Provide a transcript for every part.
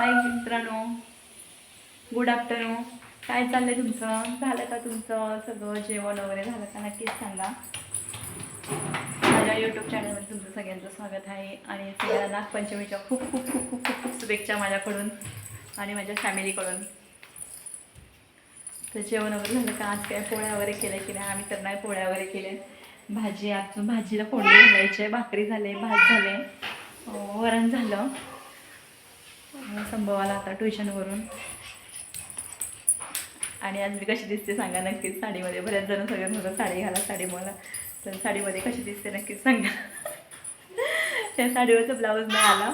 हाय मित्रांनो. Good afternoon काय चाललंय तुमचं? झालं का तुमचं सगळं? जेवण वगैरे झालं का? नक्कीच सांगा. माझ्या यूट्यूब चॅनलमध्ये तुमचं सगळ्यांचं स्वागत आहे आणि सगळ्यांना नागपंचमीच्या खूप खूप खूप खूप खूप खूप शुभेच्छा माझ्याकडून आणि माझ्या फॅमिलीकडून तर जेवण वगैरे झालं का? आज काय पोळ्या वगैरे केल्या की नाही? आम्ही तर नाही पोळ्या वगैरे केले भाजी आज भाजीला फोडणी घ्यायचे भाकरी झाले भात झाले. हो, वरण झालं. संभव संभवाला आता ट्युशनवरून. आणि आज मी कशी दिसते सांगा नक्कीच. साडीमध्ये बऱ्याच जण सगळ्यात म्हणतात साडी घाला साडी मला. तर साडीमध्ये कशी दिसते नक्कीच सांगा. त्या साडीवरचा ब्लाऊज नाही आला.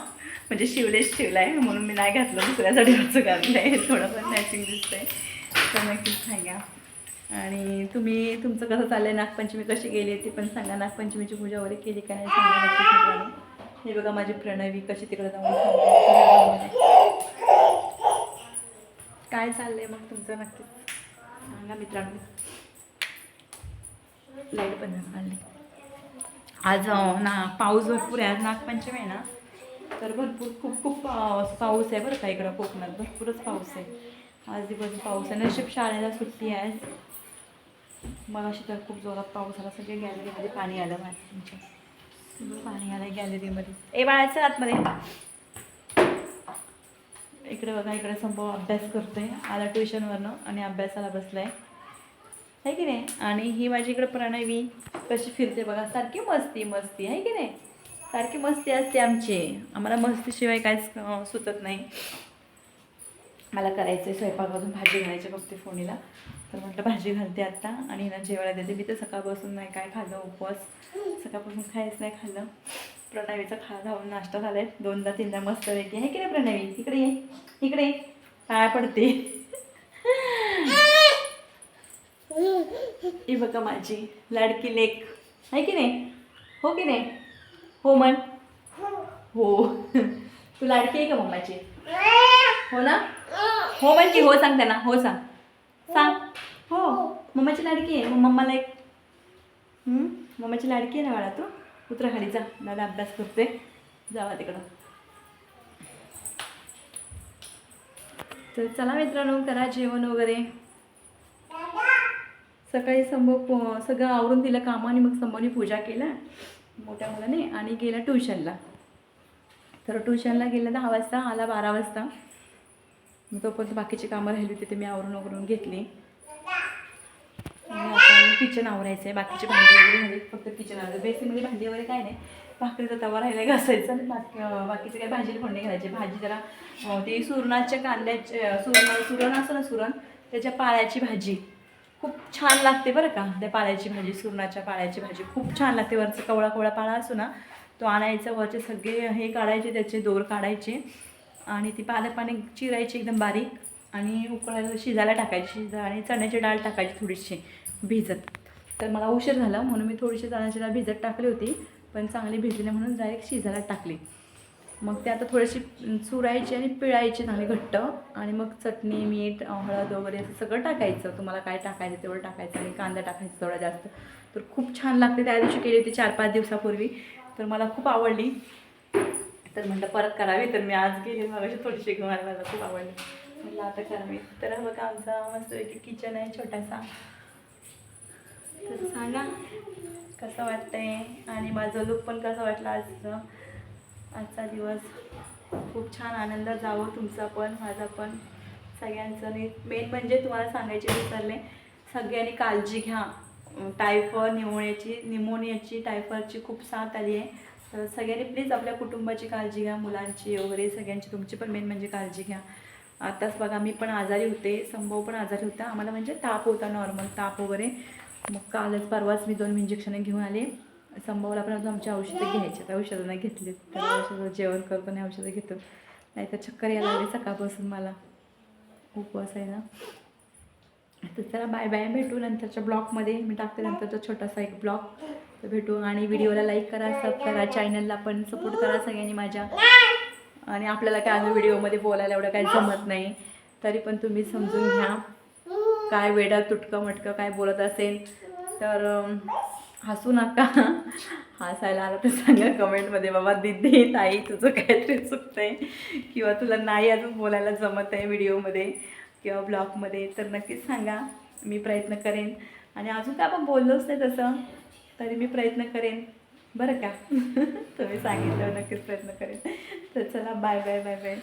म्हणजे शिवलेच शिवला आहे म्हणून मी नाही घातलं. दुसऱ्या साडीवरचं घातलं आहे थोडंफार मॅचिंग दिसतंय. तर नक्कीच सांगा. आणि तुम्ही तुमचं कसं चाललंय? नागपंचमी कशी गेली ती पण सांगा नागपंचमीची पूजा वगैरे केली का नाही? सांगा नक्कीच हे बघा माझी प्रणवी कशी तिकडे जाऊन काय चाललंय मग तुमचं नक्कीच? सांगा मित्रांनो. लाइट पण काढली आज ना पाऊस भरपूर आहे. आज नागपंचमी आहे ना? तर भरपूर खूप खूप पाऊस आहे बरं का इकडं कोकणात. भरपूरच पाऊस आहे. आज दिवस पाऊस आहे. नशीब शाळेला सुट्टी आहे. मग अशी तर खूप जोरात पाऊस आला. सगळे गॅलरीमध्ये पाणी आलं माझ्या तुमच्या पाणी आलं गॅलरीमध्ये ए बाळाचं आतमध्ये इकडे बघा इकडे संभव अभ्यास करतोय. आला ट्युशनवरनं आणि अभ्यासाला बसलाय. आहे की नाही? आणि ही माझी इकडे प्रणवी कशी फिरते बघा. सारखी मस्ती मस्ती. आहे की नाही? सारखी मस्ती असते आमची. आम्हाला मस्तीशिवाय काहीच सुचत नाही. मला करायचं आहे स्वयंपाकमधून भाजी घालायची बघते फोनीला तर म्हटलं भाजी घालते आत्ता आणि ना जेवायला देते. मी तर सकाळपासून नाही काय खाल्लं उपवास. सकाळपासून काहीच नाही खाल्लं. प्रणवीचा खा धावून नाश्ता झालाय. दोनदा तीनदा मस्त वेगळी आहे की नाही प्रणवी? इकडे ये. इकडे ये. पाया पडते. ही बघा माझी लाडकी लेक. आहे की नाही? हो की नाही? हो म्हण हो. तू लाडकी आहे का मम्माची? हो ना? हो म्हण की हो सांग त्यांना हो सांग. सांग. हो मम्माची लाडकी आहे. मग मम्माला एक मम्माची लाडकी आहे ना बाळा तू? उतरा खाली जा. दादा अभ्यास करते. जावा तिकडं. तर चला मित्रांनो करा जेवण वगैरे. सकाळी संभव सगळं आवरून दिलं कामाने मग संभवनी पूजा केला मोठ्या मुलाने. आणि गेला ट्युशनला. तर ट्युशनला गेला दहा वाजता आला बारा वाजता. मग तोपर्यंत बाकीची कामं राहिली होती ते मी आवरून वगरून घेतली. आणि आता किचन आवरायचं आहे बाकीचे भांडी वगैरे झाली. फक्त किचन आवरायचं. बेसिनमध्ये भांडी वगैरे काय नाही भाकरीचा तवा राहिला घासायचा. आणि बाकी बाकीचे काय भाजीला फोडणी घालायची. भाजी जरा ते सुरणाच्या कांद्याचे सुरण सुरण असं ना सुरण त्याच्या पाळ्याची भाजी. खूप छान लागते बरं का त्या पाळ्याची भाजी सुरणाच्या पाळ्याची भाजी. खूप छान लागते. वरचा कवळा कवळा पाळा असो ना तो आणायचा. वरचे सगळे हे काढायचे त्याचे दोर काढायचे. आणि ती पालक पाणी चिरायची एकदम बारीक आणि उकळायला शिजायला टाकायची शिजा आणि चण्याची डाळ टाकायची थोडीशी भिजत. तर मला उशीर झाला म्हणून मी थोडीशी चण्याची डाळ भिजत टाकली होती पण चांगली भिजली म्हणून डायरेक्ट शिजायला टाकली. मग ते आता थोडीशी चुरायची आणि पिळायची चांगली घट्ट आणि मग चटणी मीठ हळद वगैरे असं सगळं टाकायचं. तुम्हाला काय टाकायचं तेवढं टाकायचं आणि कांदा टाकायचा थोडा जास्त. तर खूप छान लागते त्या दिवशी केली होती चार पाच दिवसापूर्वी. तर मला खूप आवडली. तर म्हटलं परत करावी. तर मी आज गेले मग अशी थोडीशी घेऊन मला खूप आवडली. म्हटलं आता करावी तर बघा आमचा मस्त किचन आहे छोटासा. तर सांगा कसं वाटतंय? आणि माझं लुक पण कसं वाटलं आजचं? आजचा दिवस खूप छान आनंद जावं तुमचा पण माझा पण. सगळ्यांचं आणि मेन म्हणजे तुम्हाला सांगायचे विसरले सगळ्यांनी काळजी घ्या. टायफॉइड निमोनियाची निमोनियाची टायफॉडची खूप साथ आली आहे. तर सगळ्यांनी प्लीज आपल्या कुटुंबाची काळजी घ्या मुलांची वगैरे सगळ्यांची तुमची पण मेन म्हणजे काळजी घ्या. आताच बघा मी पण आजारी होते संभव पण आजारी होता. आम्हाला म्हणजे ताप होता नॉर्मल ताप वगैरे. मग कालच परवाच मी दोन इंजेक्शनं घेऊन आले. संभवला पण अजून आमची औषधं घ्यायची आता औषधं नाही घेतली. तर औषधं जेवण करतो नाही औषधं घेतो. नाहीतर चक्कर यायला लागली सकाळपासून मला. उपवास आहे ना. तर चला बाय बाय भेटू नंतरच्या ब्लॉगमध्ये मी टाकते नंतरचा छोटासा एक ब्लॉग तर भेटू आणि व्हिडिओला लाईक करा सब करा चॅनलला पण सपोर्ट करा सगळ्यांनी माझ्या. आणि आपल्याला काय अजून व्हिडिओमध्ये बोलायला एवढं काही जमत नाही तरी पण तुम्ही समजून घ्या. काय वेडा तुटकं मटकं काय बोलत असेल तर हसू नका. हसायला आलं तर सांगा कमेंटमध्ये बाबा दिदी ताई तुझं काहीतरी चुकतंय किंवा तुला नाही अजून बोलायला जमत आहे व्हिडिओमध्ये किंवा ब्लॉगमध्ये तर नक्कीच सांगा. मी प्रयत्न करेन. आणि अजून काय आपण बोललोच नाही तसं. तरी मी प्रयत्न करेन. बरं का? तुम्ही सांगितलं नक्कीच प्रयत्न करेन. तर चला बाय बाय बाय बाय